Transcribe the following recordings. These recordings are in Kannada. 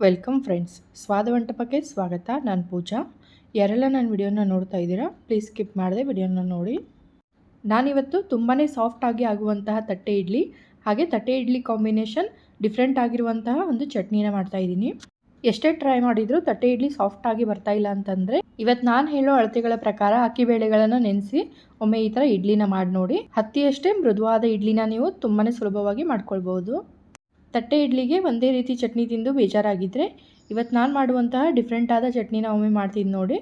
ವೆಲ್ಕಮ್ ಫ್ರೆಂಡ್ಸ್ ಸ್ವಾದ ಮಂಟಪಕ್ಕೆ ಸ್ವಾಗತ. ನಾನು ಪೂಜಾ. ಯಾರೆಲ್ಲ ನಾನು ವಿಡಿಯೋನ ನೋಡ್ತಾ ಇದ್ದೀರಾ ಪ್ಲೀಸ್ ಸ್ಕಿಪ್ ಮಾಡಿದೆ ವಿಡಿಯೋನ ನೋಡಿ. ನಾನಿವತ್ತು ತುಂಬಾ ಸಾಫ್ಟಾಗಿ ಆಗುವಂತಹ ತಟ್ಟೆ ಇಡ್ಲಿ, ಹಾಗೆ ತಟ್ಟೆ ಇಡ್ಲಿ ಕಾಂಬಿನೇಷನ್ ಡಿಫ್ರೆಂಟ್ ಆಗಿರುವಂತಹ ಒಂದು ಚಟ್ನಿನ ಮಾಡ್ತಾ ಇದ್ದೀನಿ. ಎಷ್ಟೇ ಟ್ರೈ ಮಾಡಿದರೂ ತಟ್ಟೆ ಇಡ್ಲಿ ಸಾಫ್ಟಾಗಿ ಬರ್ತಾ ಇಲ್ಲ ಅಂತಂದರೆ ಇವತ್ತು ನಾನು ಹೇಳೋ ಅಳತೆಗಳ ಪ್ರಕಾರ ಅಕ್ಕಿ ಬೇಳೆಗಳನ್ನು ನೆನೆಸಿ ಒಮ್ಮೆ ಈ ಥರ ಇಡ್ಲಿನ ಮಾಡಿ ನೋಡಿ. ಹತ್ತಿಯಷ್ಟೇ ಮೃದುವಾದ ಇಡ್ಲಿನ ನೀವು ತುಂಬಾ ಸುಲಭವಾಗಿ ಮಾಡ್ಕೊಳ್ಬೋದು ತಟ್ಟೆ ಇಡ್ಲಿಗೆ ಒಂದೇ ರೀತಿ ಚಟ್ನಿ ತಿಂದು ಬೇಜಾರಾಗಿದ್ದರೆ ಇವತ್ತು ನಾನು ಮಾಡುವಂತಹ ಡಿಫ್ರೆಂಟ್ ಆದ ಚಟ್ನಿನ ಒಮ್ಮೆ ಮಾಡ್ತೀನಿ ನೋಡಿ.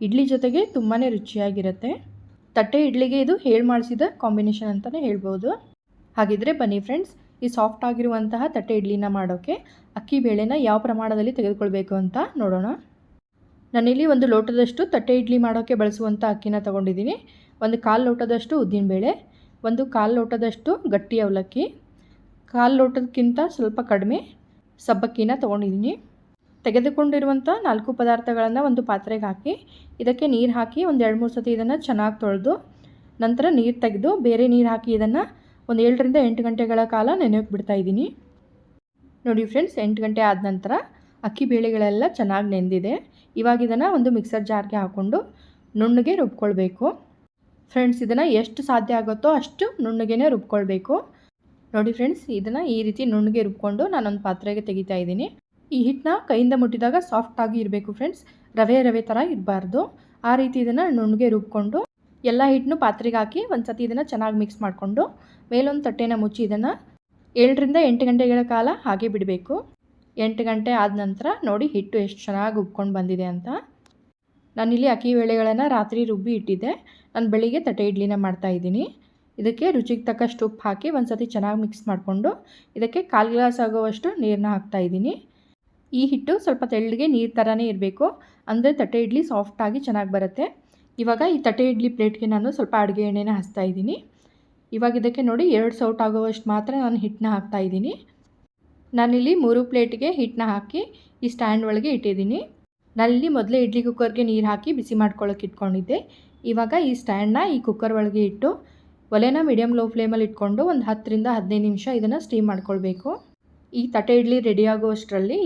ಇಡ್ಲಿ ಜೊತೆಗೆ ತುಂಬಾ ರುಚಿಯಾಗಿರುತ್ತೆ. ತಟ್ಟೆ ಇಡ್ಲಿಗೆ ಇದು ಹೇಳಿ ಮಾಡಿಸಿದ ಕಾಂಬಿನೇಷನ್ ಅಂತಲೇ ಹೇಳ್ಬೋದು. ಹಾಗಿದ್ರೆ ಬನ್ನಿ ಫ್ರೆಂಡ್ಸ್ ಈ ಸಾಫ್ಟ್ ಆಗಿರುವಂತಹ ತಟ್ಟೆ ಇಡ್ಲಿನ ಮಾಡೋಕ್ಕೆ ಅಕ್ಕಿ ಬೇಳೆನ ಯಾವ ಪ್ರಮಾಣದಲ್ಲಿ ತೆಗೆದುಕೊಳ್ಬೇಕು ಅಂತ ನೋಡೋಣ. ನಾನಿಲ್ಲಿ ಒಂದು ಲೋಟದಷ್ಟು ತಟ್ಟೆ ಇಡ್ಲಿ ಮಾಡೋಕ್ಕೆ ಬಳಸುವಂಥ ಅಕ್ಕಿನ ತೊಗೊಂಡಿದ್ದೀನಿ. ಒಂದು ಕಾಲು ಲೋಟದಷ್ಟು ಉದ್ದಿನಬೇಳೆ, ಒಂದು ಕಾಲು ಲೋಟದಷ್ಟು ಗಟ್ಟಿ ಅವಲಕ್ಕಿ ಕಾಲು ಲೋಟದಕ್ಕಿಂತ ಸ್ವಲ್ಪ ಕಡಿಮೆ ಸಬ್ಬಕ್ಕಿನ ತೊಗೊಂಡಿದ್ದೀನಿ. ತೆಗೆದುಕೊಂಡಿರುವಂಥ ನಾಲ್ಕು ಪದಾರ್ಥಗಳನ್ನು ಒಂದು ಪಾತ್ರೆಗೆ ಹಾಕಿ, ಇದಕ್ಕೆ ನೀರು ಹಾಕಿ ಒಂದು ಎರಡು ಮೂರು ಸತಿ ಇದನ್ನು ಚೆನ್ನಾಗಿ ತೊಳೆದು, ನಂತರ ನೀರು ತೆಗೆದು ಬೇರೆ ನೀರು ಹಾಕಿ ಇದನ್ನು ಒಂದು ಏಳರಿಂದ ಎಂಟು ಗಂಟೆಗಳ ಕಾಲ ನೆನೆಯೋಕೆ ಬಿಡ್ತಾಯಿದ್ದೀನಿ ನೋಡಿ ಫ್ರೆಂಡ್ಸ್, ಎಂಟು ಗಂಟೆ ಆದ ನಂತರ ಅಕ್ಕಿ ಬೇಳೆಗಳೆಲ್ಲ ಚೆನ್ನಾಗಿ ನೆಂದಿದೆ. ಇವಾಗ ಇದನ್ನು ಒಂದು ಮಿಕ್ಸರ್ ಜಾರ್ಗೆ ಹಾಕ್ಕೊಂಡು ನುಣ್ಣಗೆ ರುಬ್ಕೊಳ್ಬೇಕು. ಫ್ರೆಂಡ್ಸ್, ಇದನ್ನು ಎಷ್ಟು ಸಾಧ್ಯ ಆಗುತ್ತೋ ಅಷ್ಟು ನುಣ್ಣಗೆ ರುಬ್ಕೊಳ್ಬೇಕು. ನೋಡಿ ಫ್ರೆಂಡ್ಸ್ ಇದನ್ನು ಈ ರೀತಿ ನುಣ್ಣಗೆ ರುಬ್ಕೊಂಡು ನಾನೊಂದು ಪಾತ್ರೆಗೆ ತೆಗಿತಾ ಇದ್ದೀನಿ. ಈ ಹಿಟ್ಟನ್ನ ಕೈಯಿಂದ ಮುಟ್ಟಿದಾಗ ಸಾಫ್ಟಾಗಿ ಇರಬೇಕು ಫ್ರೆಂಡ್ಸ್ ರವೆ ರವೆ ಥರ ಇರಬಾರ್ದು. ಆ ರೀತಿ ಇದನ್ನು ನುಣ್ಣಗೆ ರುಬ್ಕೊಂಡು ಎಲ್ಲ ಹಿಟ್ಟನ್ನು ಪಾತ್ರೆಗೆ ಹಾಕಿ ಒಂದು ಸತಿ ಇದನ್ನು ಚೆನ್ನಾಗಿ ಮಿಕ್ಸ್ ಮಾಡಿಕೊಂಡು ಮೇಲೊಂದು ತಟ್ಟೆನ ಮುಚ್ಚಿ ಇದನ್ನು ಏಳರಿಂದ ಎಂಟು ಗಂಟೆಗಳ ಕಾಲ ಹಾಗೆ ಬಿಡಬೇಕು. ಎಂಟು ಗಂಟೆ ಆದ ನಂತರ ನೋಡಿ ಹಿಟ್ಟು ಎಷ್ಟು ಚೆನ್ನಾಗಿ ಉಬ್ಕೊಂಡು ಬಂದಿದೆ ಅಂತ. ನಾನಿಲ್ಲಿ ಅಕ್ಕಿ ಬೇಳೆಗಳನ್ನು ರಾತ್ರಿ ರುಬ್ಬಿ ಇಟ್ಟಿದ್ದೆ. ನಾನು ಬೆಳಿಗ್ಗೆ ತಟ್ಟೆ ಇಡ್ಲಿನ ಮಾಡ್ತಾಯಿದ್ದೀನಿ ಇದಕ್ಕೆ ರುಚಿಗೆ ತಕ್ಕಷ್ಟು ಉಪ್ಪು ಹಾಕಿ ಒಂದು ಸತಿ ಚೆನ್ನಾಗಿ ಮಿಕ್ಸ್ ಮಾಡಿಕೊಂಡು ಇದಕ್ಕೆ ಕಾಲು ಗ್ಲಾಸ್ ಆಗುವಷ್ಟು ನೀರನ್ನ ಹಾಕ್ತಾ ಇದ್ದೀನಿ. ಈ ಹಿಟ್ಟು ಸ್ವಲ್ಪ ತೆಳ್ಳಗೆ ನೀರು ಥರನೇ ಇರಬೇಕು. ಅಂದರೆ ತಟ್ಟೆ ಇಡ್ಲಿ ಸಾಫ್ಟಾಗಿ ಚೆನ್ನಾಗಿ ಬರುತ್ತೆ. ಇವಾಗ ಈ ತಟ್ಟೆ ಇಡ್ಲಿ ಪ್ಲೇಟ್ಗೆ ನಾನು ಸ್ವಲ್ಪ ಅಡುಗೆ ಎಣ್ಣೆನ ಹಚ್ತಾ ಇದ್ದೀನಿ. ಇವಾಗ ಇದಕ್ಕೆ ನೋಡಿ ಎರಡು ಸೌಟ್ ಆಗುವಷ್ಟು ಮಾತ್ರ ನಾನು ಹಿಟ್ಟನ್ನ ಹಾಕ್ತಾಯಿದ್ದೀನಿ ನಾನಿಲ್ಲಿ ಮೂರು ಪ್ಲೇಟ್ಗೆ ಹಿಟ್ಟನ್ನ ಹಾಕಿ ಈ ಸ್ಟ್ಯಾಂಡ್ ಒಳಗೆ ಇಟ್ಟಿದ್ದೀನಿ. ನಾನಿಲ್ಲಿ ಮೊದಲೇ ಇಡ್ಲಿ ಕುಕ್ಕರ್ಗೆ ನೀರು ಹಾಕಿ ಬಿಸಿ ಮಾಡ್ಕೊಳ್ಳೋಕೆ ಇಟ್ಕೊಂಡಿದ್ದೆ. ಇವಾಗ ಈ ಸ್ಟ್ಯಾಂಡನ್ನ ಈ ಕುಕ್ಕರ್ ಒಳಗೆ ಇಟ್ಟು ಒಲೆನ ಮೀಡಿಯಂ ಲೋ ಫ್ಲೇಮಲ್ಲಿ ಇಟ್ಕೊಂಡು ಒಂದು ಹತ್ತರಿಂದ ಹದಿನೈದು ನಿಮಿಷ ಇದನ್ನು ಸ್ಟೀಮ್ ಮಾಡ್ಕೊಳ್ಬೇಕು. ಈ ತಟ್ಟೆ ಇಡ್ಲಿ ರೆಡಿ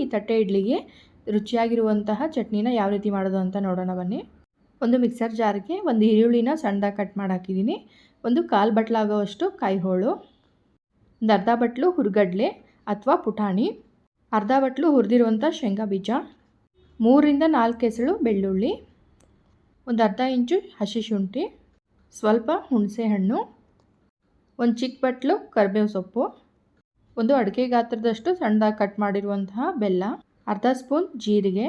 ಈ ತಟ್ಟೆ ಇಡ್ಲಿಗೆ ರುಚಿಯಾಗಿರುವಂತಹ ಚಟ್ನಿನ ಯಾವ ರೀತಿ ಮಾಡೋದು ಅಂತ ನೋಡೋಣ ಬನ್ನಿ. ಒಂದು ಮಿಕ್ಸರ್ ಜಾರ್ಗೆ ಒಂದು ಈರುಳ್ಳಿನ ಸಣ್ಣದಾಗಿ ಕಟ್ ಮಾಡಿ ಹಾಕಿದ್ದೀನಿ. ಒಂದು ಕಾಲು ಬಟ್ಲಾಗೋವಷ್ಟು ಕಾಯಿಹೋಳು, ಒಂದು ಅರ್ಧ ಬಟ್ಲು ಹುರ್ಗಡ್ಲೆ ಅಥವಾ ಪುಟಾಣಿ, ಅರ್ಧ ಬಟ್ಲು ಹುರಿದಿರುವಂಥ ಶೇಂಗಾ ಬೀಜ, ಮೂರರಿಂದ ನಾಲ್ಕು ಕೆಸಳು ಬೆಳ್ಳುಳ್ಳಿ, ಒಂದು ಅರ್ಧ ಇಂಚು ಹಸಿ ಶುಂಠಿ ಸ್ವಲ್ಪ ಹುಣಸೆಹಣ್ಣು ಒಂದು ಚಿಕ್ಕ ಬಟ್ಲು, ಕರಿಬೇವು ಸೊಪ್ಪು, ಒಂದು ಅಡಿಕೆ ಗಾತ್ರದಷ್ಟು ಸಣ್ಣದಾಗಿ ಕಟ್ ಮಾಡಿರುವಂತಹ ಬೆಲ್ಲ, ಅರ್ಧ ಸ್ಪೂನ್ ಜೀರಿಗೆ,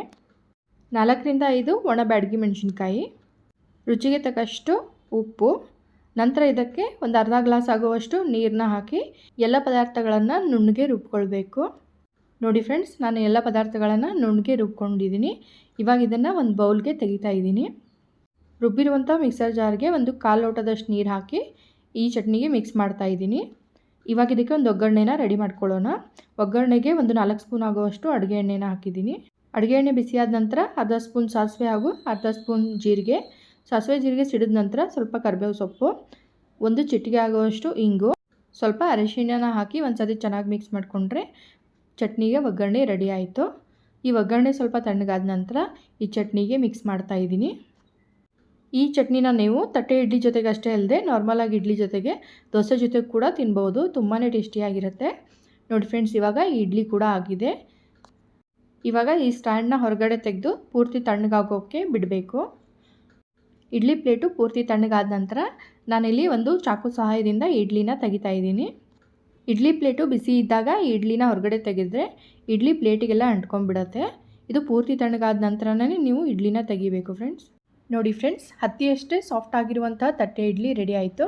ನಾಲ್ಕರಿಂದ ಐದು ಒಣ ಬ್ಯಾಡಗಿ ಮೆಣಸಿನ್ಕಾಯಿ, ರುಚಿಗೆ ತಕ್ಕಷ್ಟು ಉಪ್ಪು, ನಂತರ ಇದಕ್ಕೆ ಒಂದು ಅರ್ಧ ಗ್ಲಾಸ್ ಆಗುವಷ್ಟು ನೀರನ್ನ ಹಾಕಿ ಎಲ್ಲ ಪದಾರ್ಥಗಳನ್ನು ನುಣ್ಣಗೆ ರುಬ್ಕೊಳ್ಬೇಕು. ನೋಡಿ ಫ್ರೆಂಡ್ಸ್ ನಾನು ಎಲ್ಲ ಪದಾರ್ಥಗಳನ್ನು ನುಣ್ಣಗೆ ರುಬ್ಕೊಂಡಿದ್ದೀನಿ. ಇವಾಗ ಇದನ್ನು ಒಂದು ಬೌಲ್ಗೆ ತೆಗಿತಾ ಇದ್ದೀನಿ. ರುಬ್ಬಿರುವಂಥ ಮಿಕ್ಸರ್ ಜಾರ್ಗೆ ಒಂದು ಕಾಲು ಲೋಟದಷ್ಟು ನೀರು ಹಾಕಿ ಈ ಚಟ್ನಿಗೆ ಮಿಕ್ಸ್ ಮಾಡ್ತಾ ಇದ್ದೀನಿ. ಇವಾಗ ಇದಕ್ಕೆ ಒಂದು ಒಗ್ಗರಣೆನ ರೆಡಿ ಮಾಡ್ಕೊಳ್ಳೋಣ. ಒಗ್ಗರಣೆಗೆ ಒಂದು ನಾಲ್ಕು ಸ್ಪೂನ್ ಆಗುವಷ್ಟು ಅಡುಗೆ ಎಣ್ಣೆನ ಹಾಕಿದ್ದೀನಿ. ಅಡುಗೆ ಎಣ್ಣೆ ಬಿಸಿಯಾದ ನಂತರ ಅರ್ಧ ಸ್ಪೂನ್ ಸಾಸಿವೆ ಹಾಗೂ ಅರ್ಧ ಸ್ಪೂನ್ ಜೀರಿಗೆ. ಸಾಸಿವೆ ಜೀರಿಗೆ ಸಿಡಿದ ನಂತರ ಸ್ವಲ್ಪ ಕರಿಬೇವು ಸೊಪ್ಪು, ಒಂದು ಚಿಟಿಗೆ ಆಗುವಷ್ಟು ಇಂಗು, ಸ್ವಲ್ಪ ಅರಿಶಿಣನ ಹಾಕಿ ಒಂದು ಸತಿ ಚೆನ್ನಾಗಿ ಮಿಕ್ಸ್ ಮಾಡಿಕೊಂಡ್ರೆ ಚಟ್ನಿಗೆ ಒಗ್ಗರಣೆ ರೆಡಿ ಆಯಿತು. ಈ ಒಗ್ಗರಣೆ ಸ್ವಲ್ಪ ತಣ್ಣಗಾದ ನಂತರ ಈ ಚಟ್ನಿಗೆ ಮಿಕ್ಸ್ ಮಾಡ್ತಾ ಇದ್ದೀನಿ. ಈ ಚಟ್ನಿನ ನೀವು ತಟ್ಟೆ ಇಡ್ಲಿ ಜೊತೆಗೆ ಅಷ್ಟೇ ಅಲ್ಲದೆ ನಾರ್ಮಲಾಗಿ ಇಡ್ಲಿ ಜೊತೆಗೆ ದೋಸೆ ಜೊತೆಗೆ ಕೂಡ ತಿನ್ಬೋದು. ತುಂಬಾ ಟೇಸ್ಟಿಯಾಗಿರುತ್ತೆ ನೋಡಿ ಫ್ರೆಂಡ್ಸ್ ಇವಾಗ ಈ ಇಡ್ಲಿ ಕೂಡ ಆಗಿದೆ. ಇವಾಗ ಈ ಸ್ಟ್ಯಾಂಡ್ನ ಹೊರಗಡೆ ತೆಗೆದು ಪೂರ್ತಿ ತಣ್ಣಗಾಗೋಕ್ಕೆ ಬಿಡಬೇಕು. ಇಡ್ಲಿ ಪ್ಲೇಟು ಪೂರ್ತಿ ತಣ್ಣಗಾದ ನಂತರ ನಾನಿಲ್ಲಿ ಒಂದು ಚಾಕು ಸಹಾಯದಿಂದ ಇಡ್ಲಿನ ತೆಗಿತಾ ಇದ್ದೀನಿ. ಇಡ್ಲಿ ಪ್ಲೇಟು ಬಿಸಿ ಇದ್ದಾಗ ಇಡ್ಲಿನ ಹೊರಗಡೆ ತೆಗೆದ್ರೆ ಇಡ್ಲಿ ಪ್ಲೇಟಿಗೆಲ್ಲ ಅಂಟ್ಕೊಂಡ್ಬಿಡತ್ತೆ. ಇದು ಪೂರ್ತಿ ತಣ್ಣಗಾದ ನಂತರನೇ ನೀವು ಇಡ್ಲಿನ ತೆಗಿಬೇಕು ಫ್ರೆಂಡ್ಸ್ ನೋಡಿ ಫ್ರೆಂಡ್ಸ್, ಹತ್ತಿಯಷ್ಟೇ ಸಾಫ್ಟ್ ಆಗಿರುವಂಥ ತಟ್ಟೆ ಇಡ್ಲಿ ರೆಡಿ ಆಯಿತು.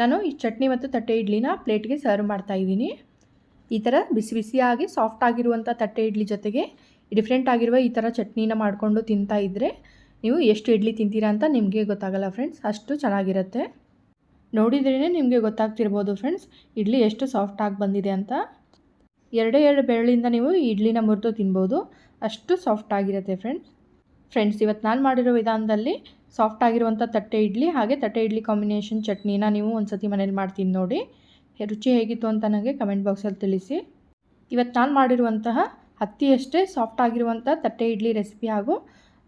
ನಾನು ಈ ಚಟ್ನಿ ಮತ್ತು ತಟ್ಟೆ ಇಡ್ಲಿನ ಪ್ಲೇಟ್ಗೆ ಸರ್ವ್ ಮಾಡ್ತಾ ಇದ್ದೀನಿ. ಈ ಥರ ಬಿಸಿ ಬಿಸಿಯಾಗಿ ಸಾಫ್ಟ್ ಆಗಿರುವಂಥ ತಟ್ಟೆ ಇಡ್ಲಿ ಜೊತೆಗೆ ಡಿಫ್ರೆಂಟ್ ಆಗಿರುವ ಈ ಥರ ಚಟ್ನಿನ ಮಾಡಿಕೊಂಡು ತಿಂತಾ ಇದ್ದರೆ ನೀವು ಎಷ್ಟು ಇಡ್ಲಿ ತಿಂತೀರಾ ಅಂತ ನಿಮಗೆ ಗೊತ್ತಾಗಲ್ಲ ಫ್ರೆಂಡ್ಸ್, ಅಷ್ಟು ಚೆನ್ನಾಗಿರುತ್ತೆ. ನೋಡಿದ್ರೇ ನಿಮಗೆ ಗೊತ್ತಾಗ್ತಿರ್ಬೋದು ಫ್ರೆಂಡ್ಸ್, ಇಡ್ಲಿ ಎಷ್ಟು ಸಾಫ್ಟ್ ಆಗಿ ಬಂದಿದೆ ಅಂತ. ಎರಡೇ ಎರಡು ಬೆರಳಿಂದ ನೀವು ಇಡ್ಲಿನ ಮುರಿದು ತಿನ್ಬೋದು, ಅಷ್ಟು ಸಾಫ್ಟ್ ಆಗಿರುತ್ತೆ ಫ್ರೆಂಡ್ಸ್. ಫ್ರೆಂಡ್ಸ್, ಇವತ್ತು ನಾನು ಮಾಡಿರೋ ವಿಧಾನದಲ್ಲಿ ಸಾಫ್ಟ್ ಆಗಿರುವಂಥ ತಟ್ಟೆ ಇಡ್ಲಿ, ಹಾಗೆ ತಟ್ಟೆ ಇಡ್ಲಿ ಕಾಂಬಿನೇಷನ್ ಚಟ್ನಿನ ನೀವು ಒಂದು ಸತಿ ಮನೇಲಿ ಮಾಡ್ತೀನಿ ನೋಡಿ. ರುಚಿ ಹೇಗಿತ್ತು ಅಂತ ನನಗೆ ಕಮೆಂಟ್ ಬಾಕ್ಸಲ್ಲಿ ತಿಳಿಸಿ. ಇವತ್ತು ನಾನು ಮಾಡಿರುವಂತಹ ಹತ್ತಿಯಷ್ಟೇ ಸಾಫ್ಟ್ ಆಗಿರುವಂಥ ತಟ್ಟೆ ಇಡ್ಲಿ ರೆಸಿಪಿ ಹಾಗೂ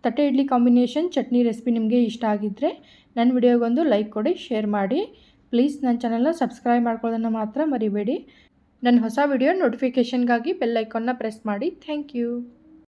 ತಟ್ಟೆ ಇಡ್ಲಿ ಕಾಂಬಿನೇಷನ್ ಚಟ್ನಿ ರೆಸಿಪಿ ನಿಮಗೆ ಇಷ್ಟ ಆಗಿದ್ದರೆ ನನ್ನ ವಿಡಿಯೋಗೊಂದು ಲೈಕ್ ಕೊಡಿ ಶೇರ್ ಮಾಡಿ. ಪ್ಲೀಸ್ ನನ್ನ ಚಾನಲ್ನ ಸಬ್ಸ್ಕ್ರೈಬ್ ಮಾಡ್ಕೊಳ್ಳೋದನ್ನು ಮಾತ್ರ ಮರಿಬೇಡಿ. ನನ್ನ ಹೊಸ ವಿಡಿಯೋ ನೋಟಿಫಿಕೇಷನ್ಗಾಗಿ ಬೆಲ್ ಐಕಾನ್ನ ಪ್ರೆಸ್ ಮಾಡಿ. Thank you